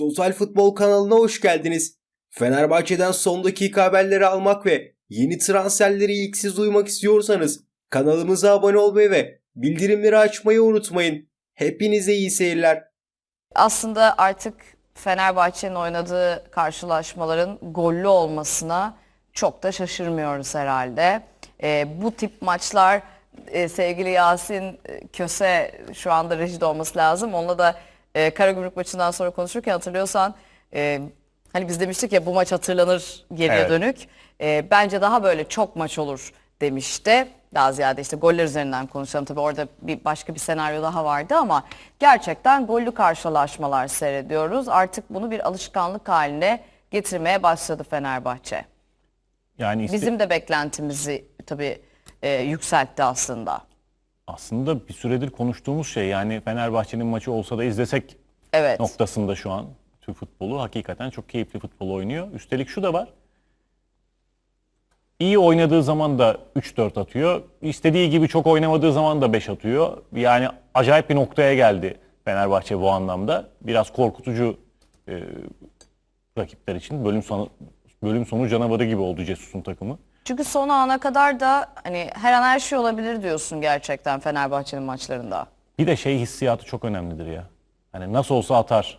Total Futbol kanalına hoş geldiniz. Fenerbahçe'den son dakika haberleri almak ve yeni transferleri ilk siz duymak istiyorsanız kanalımıza abone olmayı ve bildirimleri açmayı unutmayın. Hepinize iyi seyirler. Aslında artık Fenerbahçe'nin oynadığı karşılaşmaların gollü olmasına çok da şaşırmıyoruz herhalde. Ee, bu tip maçlar e, sevgili Yasin e, Köse şu anda rejide olması lazım. Onunla da e, Karagümrük maçından sonra konuşurken hatırlıyorsan e, hani biz demiştik ya bu maç hatırlanır geriye Evet. dönük. E, bence daha böyle çok maç olur demişti. Daha ziyade işte goller üzerinden konuşalım. Tabii orada bir başka bir senaryo daha vardı ama gerçekten gollü karşılaşmalar seyrediyoruz. Artık bunu bir alışkanlık haline getirmeye başladı Fenerbahçe. Yani iste- Bizim de beklentimizi tabii e, yükseltti aslında. Aslında bir süredir konuştuğumuz şey yani Fenerbahçe'nin maçı olsa da izlesek Evet. noktasında şu an Türk futbolu hakikaten çok keyifli futbol oynuyor. Üstelik şu da var. İyi oynadığı zaman da 3-4 atıyor. İstediği gibi çok oynamadığı zaman da 5 atıyor. Yani acayip bir noktaya geldi Fenerbahçe bu anlamda. Biraz korkutucu e, rakipler için. Bölüm sonu, bölüm sonu canavarı gibi oldu Cesus'un takımı. Çünkü son ana kadar da hani her an her şey olabilir diyorsun gerçekten Fenerbahçe'nin maçlarında. Bir de şey hissiyatı çok önemlidir ya. Hani nasıl olsa atar.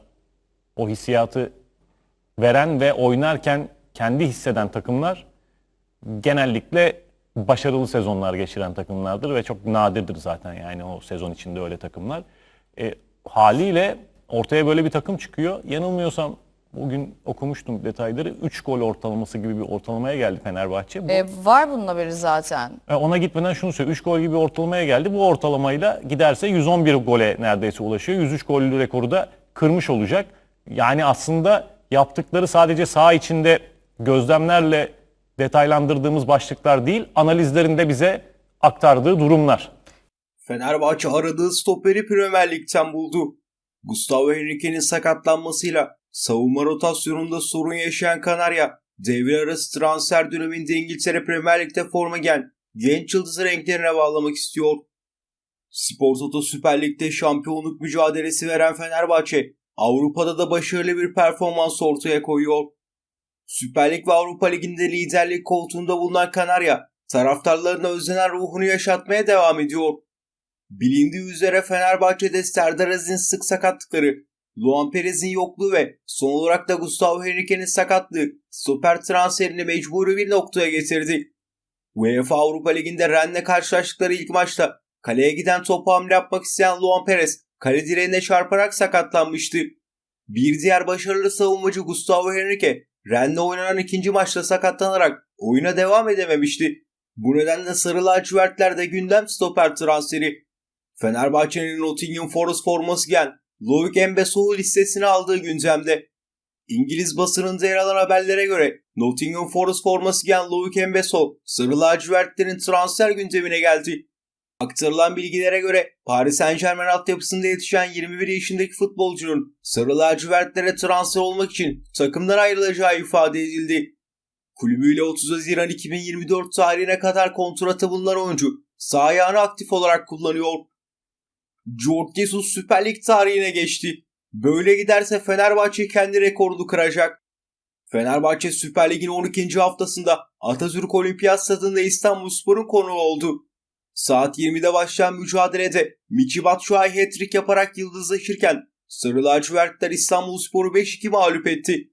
O hissiyatı veren ve oynarken kendi hisseden takımlar genellikle başarılı sezonlar geçiren takımlardır ve çok nadirdir zaten yani o sezon içinde öyle takımlar. E, haliyle ortaya böyle bir takım çıkıyor. Yanılmıyorsam bugün okumuştum detayları. 3 gol ortalaması gibi bir ortalamaya geldi Fenerbahçe. Bu E, var bunun haberi zaten. e, Ona gitmeden şunu söyleyeyim. 3 gol gibi ortalamaya geldi. Bu ortalamayla giderse 111 gole neredeyse ulaşıyor. 103 gollü rekoru da kırmış olacak. Yani aslında yaptıkları sadece saha içinde gözlemlerle detaylandırdığımız başlıklar değil, analizlerinde bize aktardığı durumlar. Fenerbahçe aradığı stoperi Premier Lig'den buldu. Gustavo Henrique'nin sakatlanmasıyla savunma rotasyonunda sorun yaşayan Kanarya, devre arası transfer döneminde İngiltere Premier Lig'de forma giyen genç yıldızı renklerine bağlamak istiyor. Spor Toto Süper Lig'de şampiyonluk mücadelesi veren Fenerbahçe, Avrupa'da da başarılı bir performans ortaya koyuyor. Süper Lig ve Avrupa Ligi'nde liderlik koltuğunda bulunan Kanarya, taraftarlarına özlenen ruhunu yaşatmaya devam ediyor. Bilindiği üzere Fenerbahçe'de Serdar Aziz'in sık sakatlıkları, Luan Perez'in yokluğu ve son olarak da Gustavo Henrique'nin sakatlığı stoper transferini mecburi bir noktaya getirdi. UEFA Avrupa Ligi'nde Rennes'le karşılaştıkları ilk maçta kaleye giden topu hamle yapmak isteyen Luan Perez kale direğine çarparak sakatlanmıştı. Bir diğer başarılı savunmacı Gustavo Henrique Rennes'le oynanan ikinci maçta sakatlanarak oyuna devam edememişti. Bu nedenle Sarı Lacivertler'de gündem stoper transferi. Fenerbahçe'nin Nottingham Forest forması giyen Loic Mbesso'yu listesine aldığı gündemde. İngiliz basınında yer alan haberlere göre Nottingham Forest forması giyen Loic Mbesso, Sarı Lacivertlerin transfer gündemine geldi. Aktarılan bilgilere göre Paris Saint Germain altyapısında yetişen 21 yaşındaki futbolcunun Sarı Lacivertlere transfer olmak için takımdan ayrılacağı ifade edildi. Kulübüyle 30 Haziran 2024 tarihine kadar kontratı bulunan oyuncu sağ ayağını aktif olarak kullanıyor. George Jesus Süper Lig tarihine geçti. Böyle giderse Fenerbahçe kendi rekorunu kıracak. Fenerbahçe Süper Lig'in 12. haftasında Atatürk Olimpiyat Stadı'nda İstanbulspor'un konuğu oldu. Saat 20'de başlayan mücadelede Michi Batshuayi hat-trick yaparak yıldızlaşırken Sarı Lacivertler İstanbulspor'u 5-2 mağlup etti.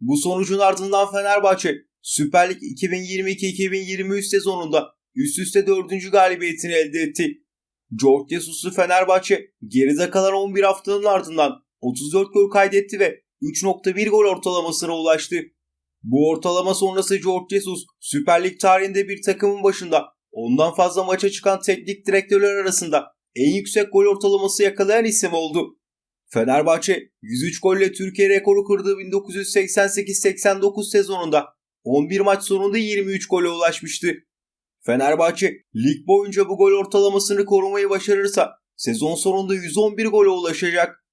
Bu sonucun ardından Fenerbahçe Süper Lig 2022-2023 sezonunda üst üste 4. galibiyetini elde etti. George Jesus'lu Fenerbahçe geride kalan 11 haftanın ardından 34 gol kaydetti ve 3.1 gol ortalamasına ulaştı. Bu ortalama sonrası George Jesus Süper Lig tarihinde bir takımın başında ondan fazla maça çıkan teknik direktörler arasında en yüksek gol ortalaması yakalayan isim oldu. Fenerbahçe 103 golle Türkiye rekoru kırdığı 1988-89 sezonunda 11 maç sonunda 23 gole ulaşmıştı. Fenerbahçe lig boyunca bu gol ortalamasını korumayı başarırsa sezon sonunda 111 gole ulaşacak.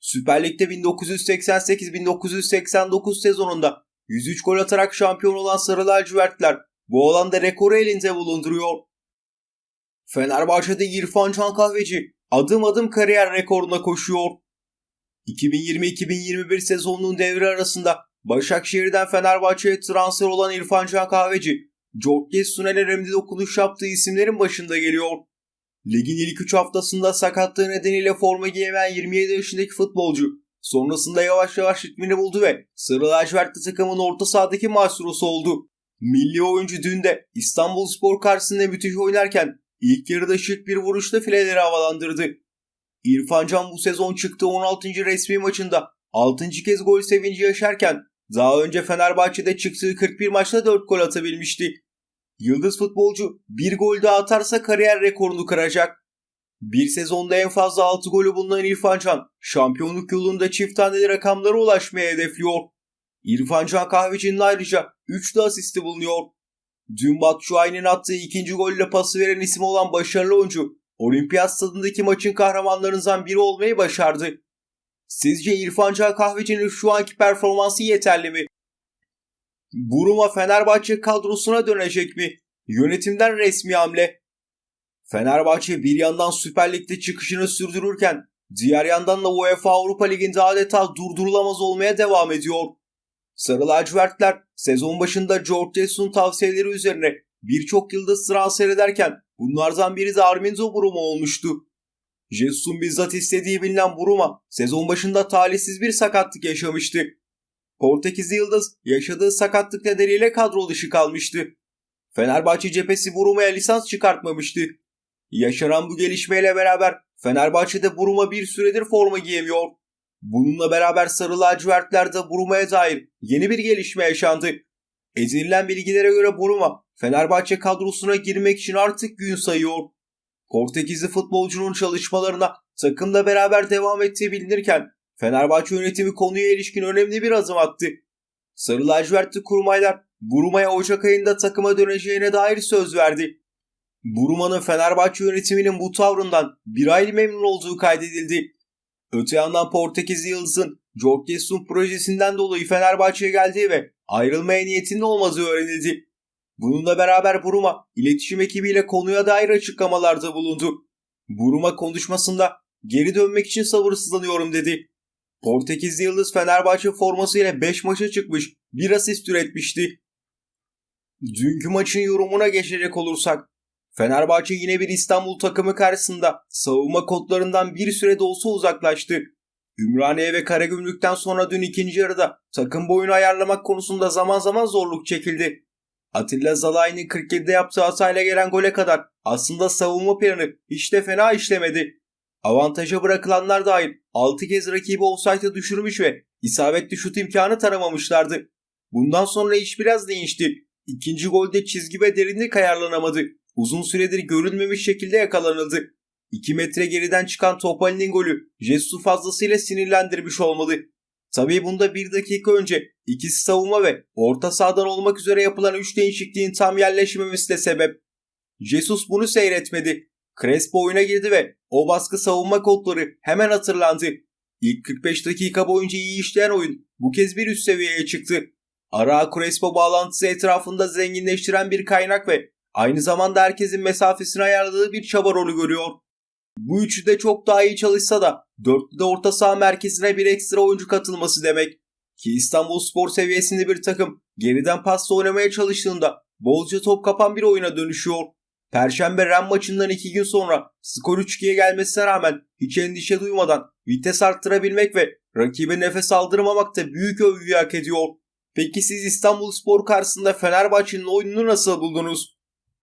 Süper Lig'de 1988-1989 sezonunda 103 gol atarak şampiyon olan Sarı Lacivertler bu alanda rekoru elinde bulunduruyor. Fenerbahçe'de İrfan Can Kahveci adım adım kariyer rekoruna koşuyor. 2020-2021 sezonunun devre arasında Başakşehir'den Fenerbahçe'ye transfer olan İrfan Can Kahveci, Jesus'un en önemli dokunuş yaptığı isimlerin başında geliyor. Ligin ilk 3 haftasında sakatlığı nedeniyle forma giyemeyen 27 yaşındaki futbolcu sonrasında yavaş yavaş ritmini buldu ve Sarı lacivertli takımın orta sahadaki maestrosu oldu. Milli oyuncu dün de İstanbul Spor karşısında müthiş oynarken ilk yarıda şık bir vuruşla fileleri havalandırdı. İrfan Can bu sezon çıktığı 16. resmi maçında 6. kez gol sevinci yaşarken daha önce Fenerbahçe'de çıktığı 41 maçta 4 gol atabilmişti. Yıldız futbolcu bir gol daha atarsa kariyer rekorunu kıracak. Bir sezonda en fazla 6 golü bulunan İrfan Can, şampiyonluk yolunda çift taneli rakamlara ulaşmaya hedefliyor. İrfan Can Kahveci'nin ayrıca 3 de asisti bulunuyor. Dün Batshuayi'nin attığı ikinci golle pası veren isim olan başarılı oyuncu, Olimpiyat stadındaki maçın kahramanlarından biri olmayı başardı. Sizce İrfan Can Kahveci'nin şu anki performansı yeterli mi? Buruma Fenerbahçe kadrosuna dönecek mi? Yönetimden resmi hamle. Fenerbahçe bir yandan Süper Lig'de çıkışını sürdürürken diğer yandan da UEFA Avrupa Ligi'nde adeta durdurulamaz olmaya devam ediyor. Sarı lacivertler sezon başında George Jesus'un tavsiyeleri üzerine birçok yıldız transfer ederken bunlardan biri de Armindo Buruma olmuştu. Jesus'un bizzat istediği bilinen Buruma sezon başında talihsiz bir sakatlık yaşamıştı. Portekizli Yıldız yaşadığı sakatlık nedeniyle kadro dışı kalmıştı. Fenerbahçe cephesi Buruma'ya lisans çıkartmamıştı. Yaşanan bu gelişmeyle beraber Fenerbahçe'de Buruma bir süredir forma giyemiyor. Bununla beraber Sarı lacivertlerde Buruma'ya dair yeni bir gelişme yaşandı. Edinilen bilgilere göre Buruma Fenerbahçe kadrosuna girmek için artık gün sayıyor. Portekizli futbolcunun çalışmalarına takımla beraber devam ettiği bilinirken Fenerbahçe yönetimi konuya ilişkin önemli bir adım attı. Sarı lacivertli kurmaylar Buruma'ya Ocak ayında takıma döneceğine dair söz verdi. Buruma'nın Fenerbahçe yönetiminin bu tavrından bir aylı memnun olduğu kaydedildi. Öte yandan Portekizli Yıldız'ın George Jesus'un projesinden dolayı Fenerbahçe'ye geldiği ve ayrılmaya niyetinin olmadığı öğrenildi. Bununla beraber Buruma iletişim ekibiyle konuya dair açıklamalarda bulundu. Buruma konuşmasında geri dönmek için sabırsızlanıyorum dedi. Portekizli Yıldız Fenerbahçe formasıyla 5 maça çıkmış, bir asist üretmişti. Dünkü maçın yorumuna geçecek olursak, Fenerbahçe yine bir İstanbul takımı karşısında savunma kodlarından bir süre de olsa uzaklaştı. Ümraniye ve Karagümrük'ten sonra dün ikinci yarıda takım boyunu ayarlamak konusunda zaman zaman zorluk çekildi. Atilla Zalai'nin 47'de yaptığı hatayla gelen gole kadar aslında savunma planı hiç de fena işlemedi. Avantaja bırakılanlar dahil 6 kez rakibi offside'a düşürmüş ve isabetli şut imkanı tanımamışlardı. Bundan sonra iş biraz değişti. İkinci golde çizgi ve derinlik ayarlanamadı. Uzun süredir görülmemiş şekilde yakalanıldı. 2 metre geriden çıkan Topal'in golü Jesus'u fazlasıyla sinirlendirmiş olmalı. Tabii bunda bir dakika önce ikisi savunma ve orta sahadan olmak üzere yapılan 3 değişikliğin tam yerleşmemesi de sebep. Jesus bunu seyretmedi. Crespo oyuna girdi ve o baskı savunma kodları hemen hatırlandı. İlk 45 dakika boyunca iyi işleyen oyun bu kez bir üst seviyeye çıktı. Ara Crespo bağlantısı etrafında zenginleştiren bir kaynak ve aynı zamanda herkesin mesafesini ayarladığı bir çaba rolü görüyor. Bu üçü de çok daha iyi çalışsa da dörtlüde orta saha merkezine bir ekstra oyuncu katılması demek. Ki İstanbul Spor seviyesinde bir takım geriden pasla oynamaya çalıştığında bolca top kapan bir oyuna dönüşüyor. Perşembe Ren maçından iki gün sonra skor 3-2'ye gelmesine rağmen hiç endişe duymadan vites arttırabilmek ve rakibe nefes aldırmamak da büyük övgüyü hak ediyor. Peki siz İstanbul Spor karşısında Fenerbahçe'nin oyununu nasıl buldunuz?